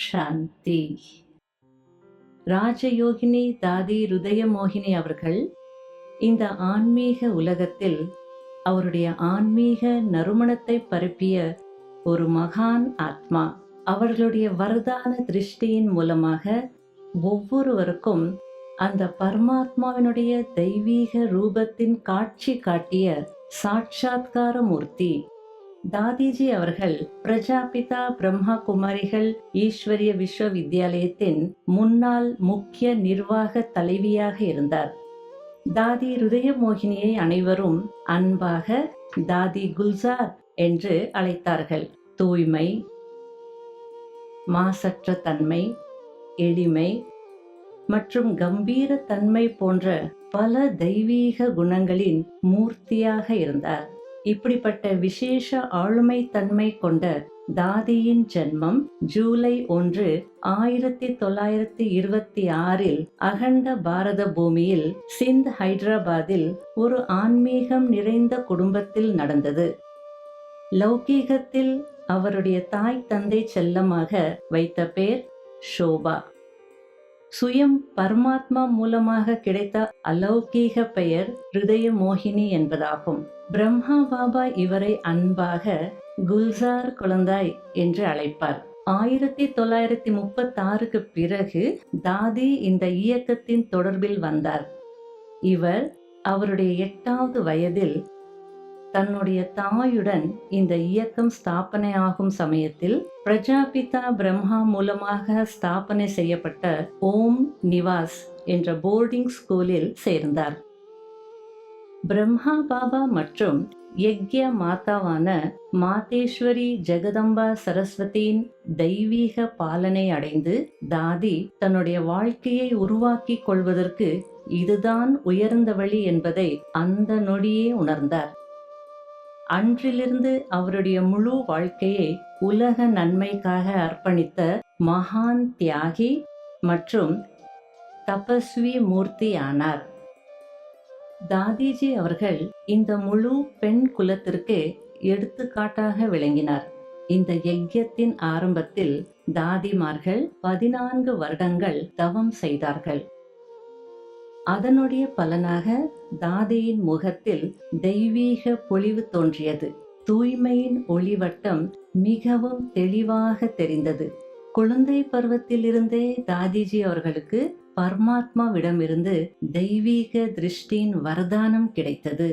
சாந்தி. ராஜயோகினி தாதி ருதயமோகினி அவர்கள் இந்த ஆன்மீக உலகத்தில் அவருடைய ஆன்மீக நறுமணத்தை பரப்பிய ஒரு மகான் ஆத்மா. அவர்களுடைய வரதான திருஷ்டியின் மூலமாக ஒவ்வொருவருக்கும் அந்த பரமாத்மாவினுடைய தெய்வீக ரூபத்தின் காட்சி காட்டிய சாட்சாத்கார மூர்த்தி தாதிஜி அவர்கள் பிரஜாபிதா பிரம்மா குமாரிகள் ஈஸ்வரிய விஸ்வவித்யாலயத்தின் முன்னாள் முக்கிய நிர்வாக தலைவியாக இருந்தார். தாதி ருதயமோகினியை அனைவரும் அன்பாக தாதி குல்சார் என்று அழைத்தார்கள். தூய்மை மாசற்ற தன்மை எளிமை மற்றும் கம்பீர தன்மை போன்ற பல தெய்வீக குணங்களின் மூர்த்தியாக இருந்தார். இப்படிப்பட்ட விசேஷ ஆளுமை தன்மை கொண்ட தாதியின் ஜென்மம் ஜூலை ஒன்று ஆயிரத்தி தொள்ளாயிரத்தி இருபத்தி ஆறில் அகண்ட பாரத பூமியில் சிந்த் ஹைதராபாத்தில் ஒரு ஆன்மீகம் நிறைந்த குடும்பத்தில் நடந்தது. லௌகீகத்தில் அவருடைய தாய் தந்தை செல்லமாக வைத்த பேர் ஷோபா. சுயம் பரமாத்மா மூலமாக கிடைத்த அலௌகீக பெயர் ஹிருதய மோகினி என்பதாகும். பிரம்மா பாபா இவரை அன்பாக குல்சார் குழந்தாய் என்று அழைப்பார். ஆயிரத்தி தொள்ளாயிரத்தி முப்பத்தாறுக்கு பிறகு தாதி இந்த இயக்கத்தின் தொடர்பில் வந்தார். இவர் அவருடைய எட்டாவது வயதில் தன்னுடைய தாயுடன் இந்த இயக்கம் ஸ்தாபனை ஆகும் சமயத்தில் பிரஜாபிதா பிரம்மா மூலமாக ஸ்தாபனை செய்யப்பட்ட ஓம் நிவாஸ் என்ற போர்டிங் ஸ்கூலில் சேர்ந்தார். பிரம்மா பாபா மற்றும் யக்ய மாதாவான மாதேஸ்வரி ஜெகதம்பா சரஸ்வதியின் தெய்வீக பாலனை அடைந்து தாதி தன்னுடைய வாழ்க்கையை உருவாக்கிக் கொள்வதற்கு இதுதான் உயர்ந்த வழி என்பதை அந்த நொடியே உணர்ந்தார். அன்றிலிருந்து அவருடைய முழு வாழ்க்கையை உலக நன்மைக்காக அர்ப்பணித்த மகான் தியாகி மற்றும் தபஸ்வி மூர்த்தி ஆனார் தாதிஜி அவர்கள் இந்த முழு பெண் குலத்திற்கு எடுத்துக்காட்டாக விளங்கினார். இந்த யஜ்யத்தின் ஆரம்பத்தில் தாதிமார்கள் பதினான்கு வருடங்கள் தவம் செய்தார்கள். அதனுடைய பலனாக தாதியின் முகத்தில் தெய்வீக பொலிவு தோன்றியது. தூய்மையின் ஒளிவட்டம் மிகவும் தெளிவாக தெரிந்தது. குழந்தை பருவத்திலிருந்தே தாதிஜி அவர்களுக்கு பரமாத்மாவிடமிருந்து தெய்வீக திருஷ்டியின் வரதானம் கிடைத்தது.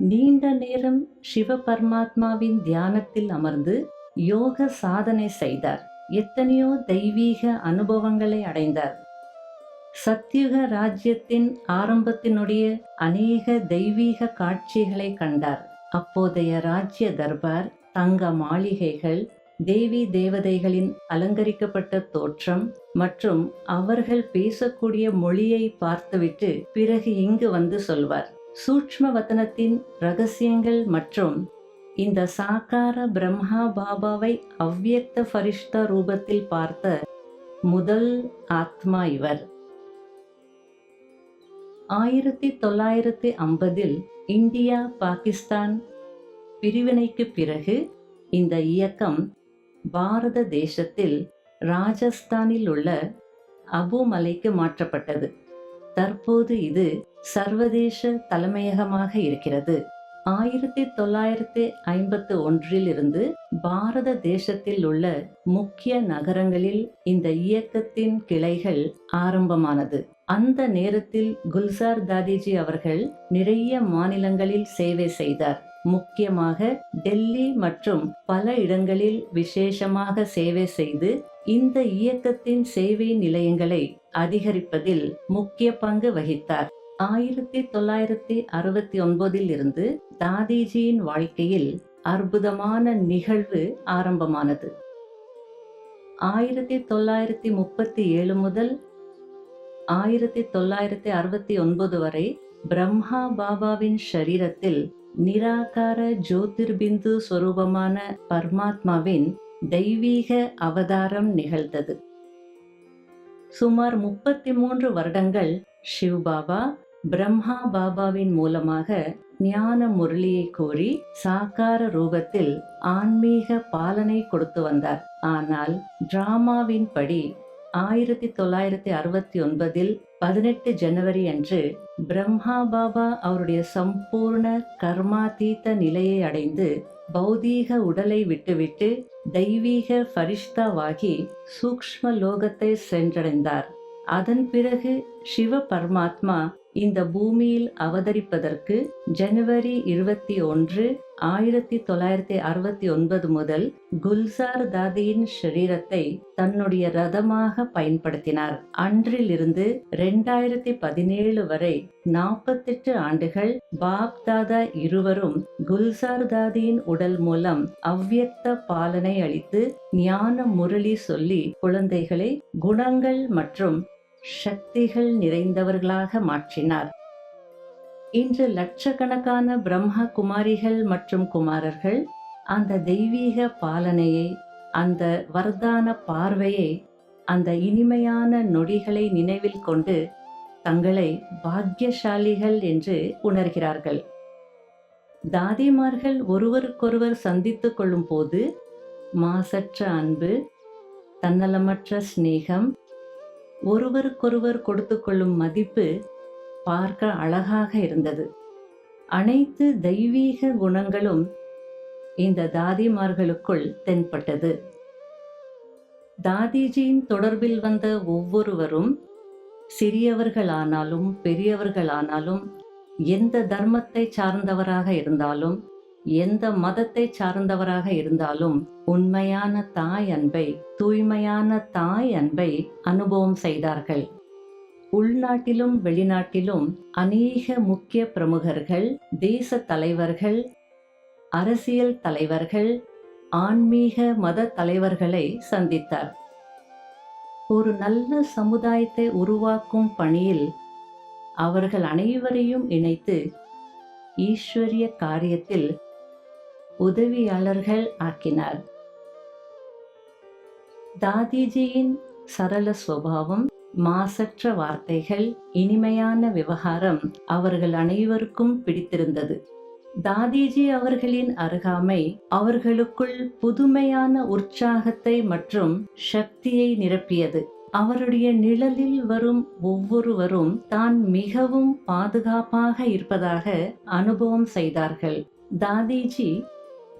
நீண்ட நேரம் சிவ பரமாத்மாவின் தியானத்தில் அமர்ந்து யோக சாதனை செய்தார். எத்தனையோ தெய்வீக அனுபவங்களை அடைந்தார். சத்யுக ராஜ்யத்தின் ஆரம்பத்தினுடைய அநேக தெய்வீக காட்சிகளை கண்டார். அப்போதைய ராஜ்ய தர்பார் தங்க மாளிகைகள் தேவி தேவதைகளின் அலங்கரிக்கப்பட்ட தோற்றம் மற்றும் அவர்கள் பேசக்கூடிய மொழியை பார்த்துவிட்டு பிறகு இங்கு வந்து சொல்வார். சூக்ஷ்ம வதனத்தின் ரகசியங்கள் மற்றும் இந்த சாக்கார பிரம்மா பாபாவை அவ்வியக்த ஃபரிஷ்தா ரூபத்தில் பார்த்த முதல் ஆத்மா இவர். ஆயிரத்தி தொள்ளாயிரத்தி ஐம்பதில் இந்தியா பாகிஸ்தான் பிரிவினைக்கு பிறகு இந்த இயக்கம் பாரத தேசத்தில் ராஜஸ்தானில் உள்ள அபுமலைக்கு மாற்றப்பட்டது. தற்போது இது சர்வதேச தலைமையகமாக இருக்கிறது. ஆயிரத்தி தொள்ளாயிரத்தி ஐம்பத்தி ஒன்றில் இருந்து பாரத தேசத்தில் உள்ள முக்கிய நகரங்களில் இந்த இயக்கத்தின் கிளைகள் ஆரம்பமானது. அந்த நேரத்தில் குல்சார் தாதிஜி அவர்கள் நிறைய மாநிலங்களில் சேவை செய்தார். முக்கியமாக டெல்லி மற்றும் பல இடங்களில் விசேஷமாக சேவை செய்து இந்த இயக்கத்தின் சேவை நிலையங்களை அதிகரிப்பதில் முக்கிய பங்கு வகித்தார். ஆயிரத்தி தொள்ளாயிரத்தி அறுபத்தி ஒன்பதில் இருந்து தாதிஜியின் வாழ்க்கையில் அற்புதமான நிகழ்வு ஆரம்பமானது. ஆயிரத்தி தொள்ளாயிரத்தி முப்பத்தி ஏழு முதல் ஆயிரத்தி தொள்ளாயிரத்தி அறுபத்தி ஒன்பது வரை பிரம்மா பாபாவின் சரீரத்தில் நிராகார ஜோதிர்பிந்து ஸ்வரூபமான பரமாத்மாவின் தெய்வீக அவதாரம் நிகழ்ந்தது. சுமார் முப்பத்தி மூன்று வருடங்கள் சிவபாபா பிரம்மா பாபாவின் மூலமாக ஞான முரளியை கோரி சாக்கார ரூபத்தில் ஆன்மீக பாலனை கொடுத்து வந்தார். ஆனால் டிராமாவின் படி ஆயிரத்தி தொள்ளாயிரத்தி அறுபத்தி ஒன்பதில் பதினெட்டு ஜனவரி அன்று பிரம்மா பாபா அவருடைய சம்பூர்ண கர்மாதீத நிலையை அடைந்து பௌதீக உடலை விட்டுவிட்டு தெய்வீக ஃபரிஷ்தாவாகி சூக்ஷ்ம லோகத்தை சென்றடைந்தார். அதன் பிறகு சிவ பரமாத்மா இந்த பூமியில் அவதரிப்பதற்கு ஜனவரி இருபத்தி ஒன்று ஆயிரத்தி தொள்ளாயிரத்தி அறுபத்தி ஒன்பது முதல் குல்சார் தாதியின் ஷரீரத்தை தன்னுடைய ரதமாக பயன்படுத்தினார். அன்றிலிருந்து ரெண்டாயிரத்தி பதினேழு வரை நாற்பத்தெட்டு ஆண்டுகள் பாப் தாதா இருவரும் குல்சார் தாதியின் உடல் மூலம் அவ்வியக்த பாலனை அளித்து ஞான முரளி சொல்லி குழந்தைகளை குணங்கள் மற்றும் சக்திகள் நிறைந்தவர்களாக மாற்றினார். இன்று லட்சக்கணக்கான பிரம்மா குமாரிகள் மற்றும் குமாரர்கள் அந்த தெய்வீக பாலனையை அந்த வர்தான பார்வையை அந்த இனிமையான நொடிகளை நினைவில் கொண்டு தங்களை பாக்கியசாலிகள் என்று உணர்கிறார்கள். தாதிமார்கள் ஒருவருக்கொருவர் சந்தித்து கொள்ளும் போது மாசற்ற அன்பு தன்னலமற்ற சிநேகம் ஒருவருக்கொருவர் கொடுத்து கொள்ளும் மதிப்பு பார்க்க அழகாக இருந்தது. அனைத்து தெய்வீக குணங்களும் இந்த தாதிமார்களுக்குள் தென்பட்டது. தாதிஜியின் தொடர்பில் வந்த ஒவ்வொருவரும் சிறியவர்களானாலும் பெரியவர்களானாலும் எந்த தர்மத்தை சார்ந்தவராக இருந்தாலும் எந்த மதத்தை சார்ந்தவராக இருந்தாலும் உண்மையான தாய் அன்பை தூய்மையான தாய் அன்பை அனுபவம் செய்தார்கள். உள்நாட்டிலும் வெளிநாட்டிலும் அநேக முக்கிய பிரமுகர்கள் தேச தலைவர்கள் அரசியல் தலைவர்கள் ஆன்மீக மத தலைவர்களை சந்தித்தார். ஒரு நல்ல சமுதாயத்தை உருவாக்கும் பணியில் அவர்கள் அனைவரையும் இணைத்து ஈஸ்வரிய காரியத்தில் உதவியாளர்கள் ஆக்கினார். தாதிஜியின் சரள சுவாவம் மாசற்ற வார்த்தைகள் இனிமையான விவகாரம் அவர்கள் அனைவருக்கும் பிடித்திருந்தது. தாதிஜி அவர்களின் அருகாமை அவர்களுக்குள் புதுமையான உற்சாகத்தை மற்றும் சக்தியை நிரப்பியது. அவருடைய நிழலில் வரும் ஒவ்வொருவரும் தான் மிகவும் பாதுகாப்பாக இருப்பதாக அனுபவம் செய்தார்கள். தாதிஜி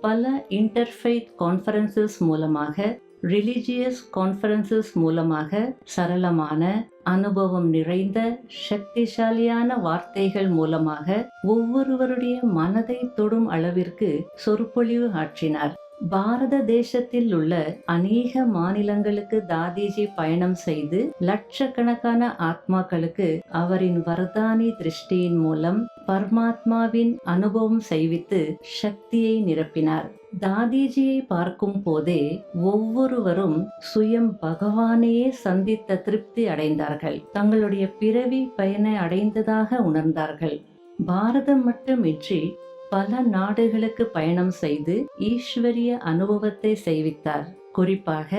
பல இன்டர்ஃபைத் கான்ஃபரன்சஸ் மூலமாக ரிலிஜியஸ் கான்ஃபரன்சஸ் மூலமாக சரளமான அனுபவம் நிறைந்த சக்திசாலியான வார்த்தைகள் மூலமாக ஒவ்வொருவருடைய மனதை தொடும் அளவிற்கு சொற்பொழிவு ஆற்றினார். பாரத தேசத்தில் உள்ள அநேக மாநிலங்களுக்கு தாதிஜி பயணம் செய்து லட்சக்கணக்கான ஆத்மாக்களுக்கு அவரின் வரதானி திருஷ்டியின் மூலம் பரமாத்மாவின் அனுபவம் செய்வித்து சக்தியை நிரப்பினார். தாதிஜியை பார்க்கும் போதே ஒவ்வொருவரும் சுயம் பகவானையே சந்தித்த திருப்தி அடைந்தார்கள். தங்களுடைய பிறவி பயனை அடைந்ததாக உணர்ந்தார்கள். பாரதம் மட்டுமின்றி பல நாடுகளுக்கு பயணம் செய்து ஈஸ்வரிய அனுபவத்தை செய்வித்தார். குறிப்பாக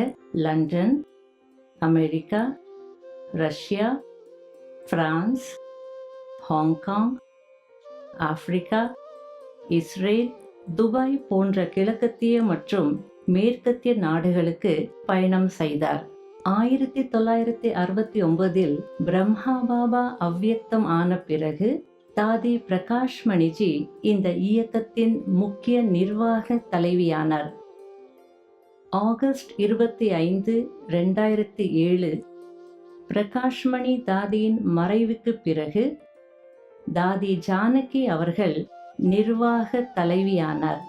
London America Russia France Hong Kong Africa Israel Dubai போன்ற கிழக்கத்திய மற்றும் மேற்கத்திய நாடுகளுக்கு பயணம் செய்தார். ஆயிரத்தி தொள்ளாயிரத்தி அறுபத்தி ஒன்பதில் பிரம்மா பாபா அவ்வியக்தம் ஆன பிறகு தாதி பிரகாஷ் மணிஜி இந்த இயக்கத்தின் முக்கிய நிர்வாக தலைவியானார். ஆகஸ்ட் இருபத்தி ஐந்து ரெண்டாயிரத்தி ஏழு. பிரகாஷ்மணி தாதியின் மறைவுக்கு பிறகு தாதி ஜானகி அவர்கள் நிர்வாக தலைவியானார்.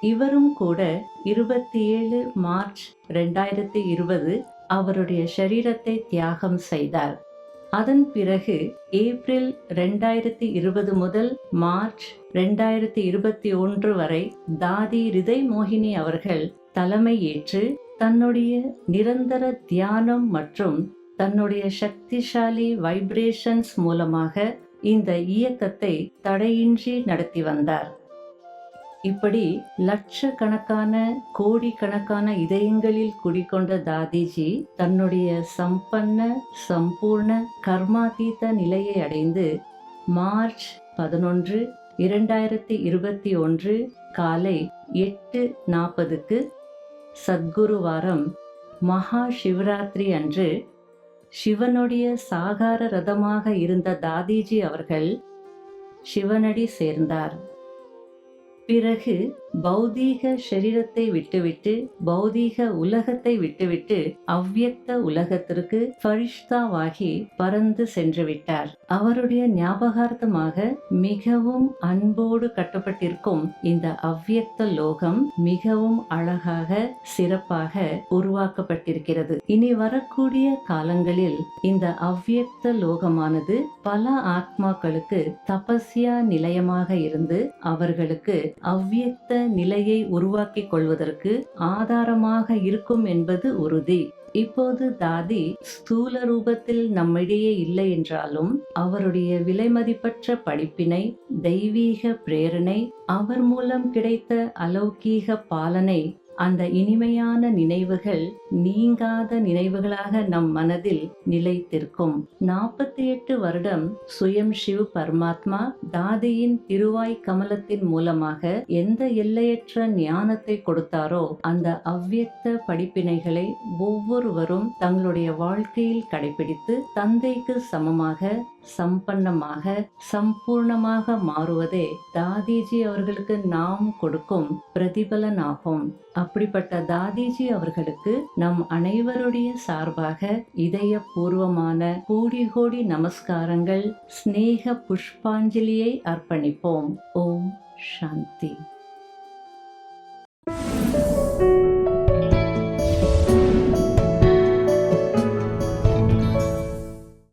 இவரும் கூட இருபத்தி ஏழு மார்ச் ரெண்டாயிரத்தி இருபது அவருடைய சரீரத்தை தியாகம் செய்தார். அதன் பிறகு ஏப்ரல் ரெண்டாயிரத்தி இருபது முதல் மார்ச் ரெண்டாயிரத்தி இருபத்தி ஒன்று வரை தாதி ரிதை மோகினி அவர்கள் தலைமையேற்று தன்னுடைய நிரந்தர தியானம் மற்றும் தன்னுடைய சக்திசாலி வைப்ரேஷன்ஸ் மூலமாக இந்த இயக்கத்தை தடையின்றி நடத்தி வந்தார். இப்படி லட்சக்கணக்கான கோடிக்கணக்கான இதயங்களில் குடிக்கொண்ட தாதிஜி தன்னுடைய சம்பன்ன சம்பூர்ண கர்மாதீத நிலையை அடைந்து மார்ச் பதினொன்று இரண்டாயிரத்தி இருபத்தி ஒன்று காலை எட்டு நாற்பதுக்கு சத்குருவாரம் மகா சிவராத்திரி அன்று சிவனுடைய சாகார ரதமாக இருந்த தாதிஜி அவர்கள் சிவனடி சேர்ந்தார். பிறகு பௌதீக சரீரத்தை விட்டுவிட்டு பௌதீக உலகத்தை விட்டுவிட்டு அவ்வியக்த உலகத்திற்கு ஃபரிஷ்தாவாகி பறந்து சென்று விட்டார். அவருடைய ஞாபகார்த்தமாக மிகவும் அன்போடு கட்டப்பட்டிருக்கும் இந்த அவ்வியக்த லோகம் மிகவும் அழகாக சிறப்பாக உருவாக்கப்பட்டிருக்கிறது. இனி வரக்கூடிய காலங்களில் இந்த அவ்வியக்த லோகமானது பல ஆத்மாக்களுக்கு தபஸ்யா நிலையமாக இருந்து அவர்களுக்கு அவ்வியக்த நிலையை உருவாக்கிக் கொள்வதற்கு ஆதாரமாக இருக்கும் என்பது உறுதி. இப்போது தாதி ஸ்தூல ரூபத்தில் நம்மிடையே இல்லை என்றாலும் அவருடைய விலைமதிப்பற்ற படிப்பினை தெய்வீக பிரேரணை அவர் மூலம் கிடைத்த அலௌகீக பாலனை அந்த இனிமையான நினைவுகள் நீங்காத நினைவுகளாக நம் மனதில் நிலைத்திருக்கும். நாற்பத்தி எட்டு வருடம் சுயம் சிவ் பரமாத்மா தாதியின் திருவாய் கமலத்தின் மூலமாக எந்த எல்லையற்ற ஞானத்தை கொடுத்தாரோ அந்த அவ்வியக்த படிப்பினைகளை ஒவ்வொருவரும் தங்களுடைய வாழ்க்கையில் கடைபிடித்து தந்தைக்கு சமமாக சம்பன்னமாக சம்பூர்ணமாக மாறுவதே தாதிஜி அவர்களுக்கு நாம் கொடுக்கும் பிரதிபலனாகும். அப்படிப்பட்ட தாதிஜி அவர்களுக்கு நம் அனைவருடைய சார்பாக இதயபூர்வமான கோடி கோடி நமஸ்காரங்கள் ஸ்நேக புஷ்பாஞ்சலியை அர்ப்பணிப்போம். ஓம் சாந்தி.